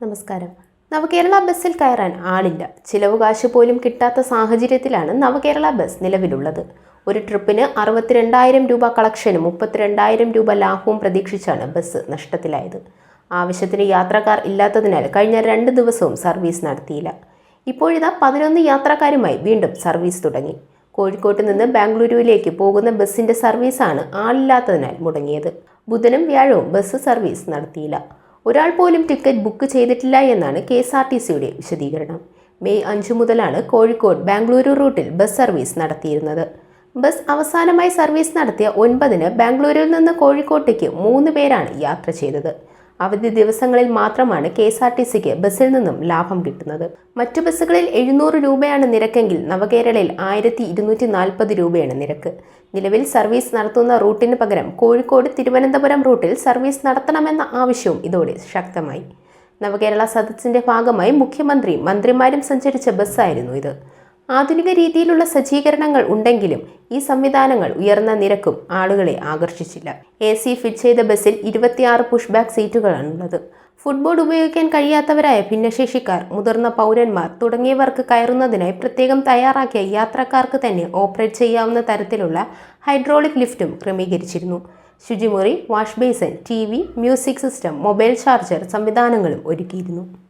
നമസ്കാരം. നവകേരള ബസ്സിൽ കയറാൻ ആളില്ല. ചിലവ് കാശ് പോലും കിട്ടാത്ത സാഹചര്യത്തിലാണ് നവകേരള ബസ് നിലവിലുള്ളത്. ഒരു ട്രിപ്പിന് അറുപത്തിരണ്ടായിരം രൂപ കളക്ഷനും മുപ്പത്തിരണ്ടായിരം രൂപ ലാഭവും പ്രതീക്ഷിച്ചാണ് ബസ് നഷ്ടത്തിലായത്. ആവശ്യത്തിന് യാത്രക്കാർ ഇല്ലാത്തതിനാൽ കഴിഞ്ഞ രണ്ട് ദിവസവും സർവീസ് നടത്തിയില്ല. ഇപ്പോഴിതാ പതിനൊന്ന് യാത്രക്കാരുമായി വീണ്ടും സർവീസ് തുടങ്ങി. കോഴിക്കോട്ട് നിന്ന് ബാംഗ്ലൂരുവിലേക്ക് പോകുന്ന ബസ്സിന്റെ സർവീസാണ് ആളില്ലാത്തതിനാൽ മുടങ്ങിയത്. ബുധനും വ്യാഴവും ബസ് സർവീസ് നടത്തിയില്ല. ഒരാൾ പോലും ടിക്കറ്റ് ബുക്ക് ചെയ്തിട്ടില്ല എന്നാണ് കെ എസ് ആർ ടി സിയുടെ വിശദീകരണം. മെയ് അഞ്ചു മുതലാണ് കോഴിക്കോട് ബാംഗ്ലൂരു റൂട്ടിൽ ബസ് സർവീസ് നടത്തിയിരുന്നത്. ബസ് അവസാനമായി സർവീസ് നടത്തിയ ഒൻപതിന് ബാംഗ്ലൂരിൽ നിന്ന് കോഴിക്കോട്ടേക്ക് മൂന്ന് പേരാണ് യാത്ര ചെയ്തത്. അവധി ദിവസങ്ങളിൽ മാത്രമാണ് കെ എസ് ആർ ടി സിക്ക് ബസ്സിൽ നിന്നും ലാഭം കിട്ടുന്നത്. മറ്റു ബസ്സുകളിൽ എഴുന്നൂറ് രൂപയാണ് നിരക്കെങ്കിൽ നവകേരളയിൽ ആയിരത്തി ഇരുന്നൂറ്റി നാൽപ്പത് രൂപയാണ് നിരക്ക്. നിലവിൽ സർവീസ് നടത്തുന്ന റൂട്ടിന് പകരം കോഴിക്കോട് തിരുവനന്തപുരം റൂട്ടിൽ സർവീസ് നടത്തണമെന്ന ആവശ്യവും ഇതോടെ ശക്തമായി. നവകേരള സദസ്സിന്റെ ഭാഗമായി മുഖ്യമന്ത്രി മന്ത്രിമാരും സഞ്ചരിച്ച ബസ്സായിരുന്നു ഇത്. ആധുനിക രീതിയിലുള്ള സജ്ജീകരണങ്ങൾ ഉണ്ടെങ്കിലും ഈ സംവിധാനങ്ങൾ ഉയർന്ന നിരക്കും ആളുകളെ ആകർഷിച്ചില്ല. എ സി ഫിറ്റ് ചെയ്ത ബസ്സിൽ ഇരുപത്തിയാറ് പുഷ് ബാക്ക് സീറ്റുകളാണുള്ളത്. ഫുട്ബോൾ ഉപയോഗിക്കാൻ കഴിയാത്തവരായ ഭിന്നശേഷിക്കാർ മുതിർന്ന പൗരന്മാർ തുടങ്ങിയവർക്ക് കയറുന്നതിനായി പ്രത്യേകം തയ്യാറാക്കിയ യാത്രക്കാർക്ക് തന്നെ ഓപ്പറേറ്റ് ചെയ്യാവുന്ന തരത്തിലുള്ള ഹൈഡ്രോളിക് ലിഫ്റ്റും ക്രമീകരിച്ചിരുന്നു. ശുചിമുറി wash basin T V music system mobile charger സംവിധാനങ്ങളും ഒരുക്കിയിരുന്നു.